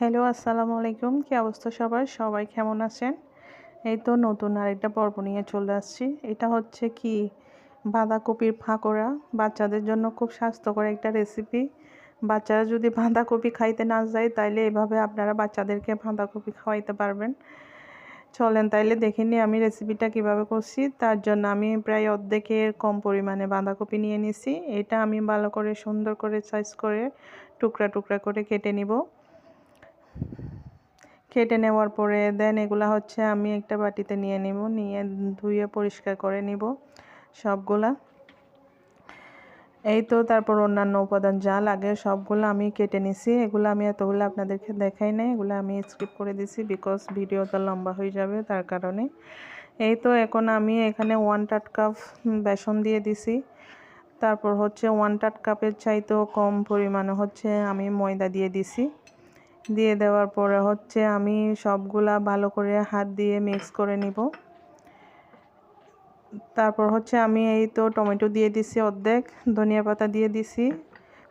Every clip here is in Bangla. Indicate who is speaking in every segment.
Speaker 1: হ্যালো, আসসালামু আলাইকুম। কি অবস্থা সবার? সবাই কেমন আছেন? এই তো নতুন আরেকটা পর্ব নিয়ে চলে আসছি। এটা হচ্ছে কি? বাঁধাকপির ফাঁকড়া বাচ্চাদের জন্য খুব স্বাস্থ্যকর একটা রেসিপি বাচ্চারা যদি বাঁধাকপি খাইতে না যায়, তাইলে এভাবে আপনারা বাচ্চাদেরকে বাঁধাকপি খাওয়াইতে পারবেন। চলেন তাইলে দেখে নিই আমি রেসিপিটা কীভাবে করছি। তার জন্য আমি প্রায় অর্ধেকের কম পরিমাণে বাঁধাকপি নিয়ে নিছি। এটা আমি ভালো করে সুন্দর করে সাইজ করে টুকরা টুকরা করে কেটে নিব। কেটে নেওয়ার পরে দেন এগুলা হচ্ছে আমি একটা বাটিতে নিয়ে নিব, নিয়ে ধুয়ে পরিষ্কার করে নিব সবগুলা। এই তো তারপর অন্যান্য উপাদান যা লাগে সবগুলো আমি কেটে নিছি। এগুলো আমি এতগুলো আপনাদেরকে দেখাই নাই, এগুলো আমি স্কিপ করে দিছি বিকজ ভিডিওটা লম্বা হয়ে যাবে তার কারণে। এই তো এখন আমি এখানে ওয়ান টাট কাপ বেসন দিয়ে দিছি। তারপর হচ্ছে ওয়ান টাট কাপের চাইতেও কম পরিমাণে হচ্ছে আমি ময়দা দিয়ে দিছি। দিয়ে দেওয়ার পরে হচ্ছে আমি সবগুলা ভালো করে হাত দিয়ে মিক্স করে নিব। তারপর হচ্ছে আমি এই তো টমেটো দিয়ে দিছি অর্ধেক, ধনিয়া পাতা দিয়ে দিছি,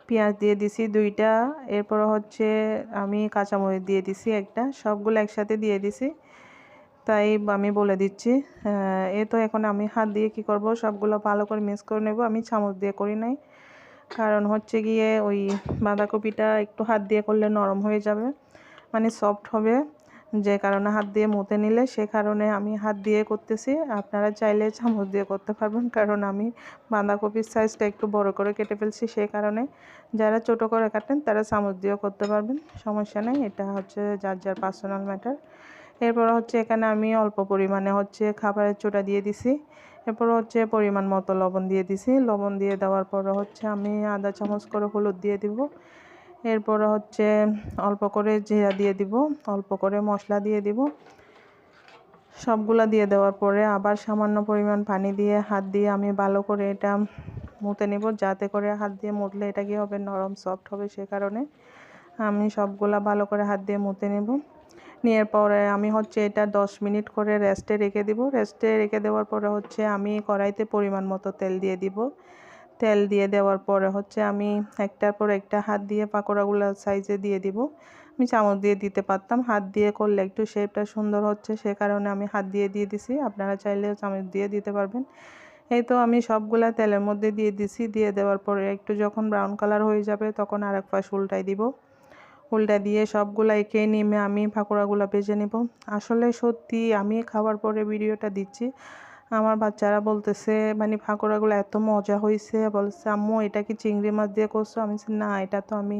Speaker 1: পেঁয়াজ দিয়ে দিছি দুইটা, এরপর হচ্ছে আমি কাঁচামরিচ দিয়ে দিছি একটা, সবগুলো একসাথে দিয়ে দিছি। তাই আমি বলে দিচ্ছি এ তো এখন আমি হাত দিয়ে কি করব, সবগুলো ভালো করে মিক্স করে নেব, আমি চামচ দিয়ে করি নাই। কারণ হচ্ছে গিয়ে ওই বাঁধাকপিটা একটু হাত দিয়ে করলে নরম হয়ে যাবে মানে সফট হবে। যে কারণে হাত দিয়ে মুতে নিলে সে কারণে আমি হাত দিয়ে করতেছি। আপনারা চাইলে চামচ দিয়ে করতে পারবেন, কারণ আমি বাঁধাকপির সাইজটা একটু বড় করে কেটে ফেলছি সেই কারণে। যারা ছোট করে কাটেন, তারা চামচ দিয়েও করতে পারবেন, সমস্যা নেই। এটা হচ্ছে যার যার পার্সোনাল ম্যাটার এরপর হচ্ছে এখানে আমি অল্প পরিমাণে হচ্ছে খাবারের চোটা দিয়ে দিছি। এরপর হচ্ছে পরিমাণ মতো লবণ দিয়ে দিছি। লবণ দিয়ে দেওয়ার পর হচ্ছে আমি আধা চামচ করে হলুদ দিয়ে দিব। এরপর হচ্ছে অল্প করে জিরা দিয়ে দিব, অল্প করে মশলা দিয়ে দিব। সবগুলা দিয়ে দেওয়ার পরে আবার সামান্য পরিমাণ পানি দিয়ে হাত দিয়ে আমি ভালো করে এটা মুতে নেব, যাতে করে হাত দিয়ে মুতলে এটা কি হবে, নরম সফট হবে সে কারণে। আমি সবগুলা ভালো করে হাত দিয়ে মুতে নেব। নেওয়ার পরে আমি হচ্ছে এটা দশ মিনিট করে রেস্টে রেখে দিব। রেস্টে রেখে দেওয়ার পরে হচ্ছে আমি কড়াইতে পরিমাণ মতো তেল দিয়ে দিব। তেল দিয়ে দেওয়ার পরে হচ্ছে আমি একটার পর একটা হাত দিয়ে পাকোড়াগুলো সাইজে দিয়ে দিব। আমি চামচ দিয়ে দিতে পারতাম। হাত দিয়ে করলে একটু শেপটা সুন্দর হচ্ছে, সে কারণে আমি হাত দিয়ে দিয়ে দিছি। আপনারা চাইলেও চামচ দিয়ে দিতে পারবেন। এই তো আমি সবগুলা তেলের মধ্যে দিয়ে দিছি। দিয়ে দেওয়ার পরে একটু যখন ব্রাউন কালার হয়ে যাবে, তখন আর এক পাশ উল্টাই দিব। উল্টা দিয়ে সবগুলা এঁকে নিমে আমি পাকোড়াগুলো ভেজে নেব। আসলে সত্যি আমি খাওয়ার পরে ভিডিওটা দিচ্ছি। আমার বাচ্চারা বলতেছে মানে ফাঁকড়াগুলো এত মজা হয়েছে বলছে, আম্মু, এটা কি চিংড়ি মাছ দিয়ে করছ? আমি না, এটা তো আমি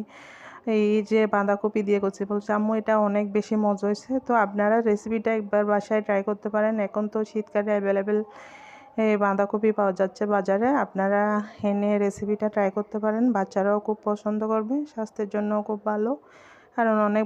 Speaker 1: এই যে বাঁধাকপি দিয়ে করছি। বলছে, আম্মু, এটা অনেক বেশি মজা হয়েছে তো আপনারা রেসিপিটা একবার বাসায় ট্রাই করতে পারেন। এখন তো শীতকালে অ্যাভেলেবেল বাঁধাকপি পাওয়া যাচ্ছে বাজারে। আপনারা এনে রেসিপিটা ট্রাই করতে পারেন। বাচ্চারাও খুব পছন্দ করবে, স্বাস্থ্যের জন্যও খুব ভালো। কারণ অনেক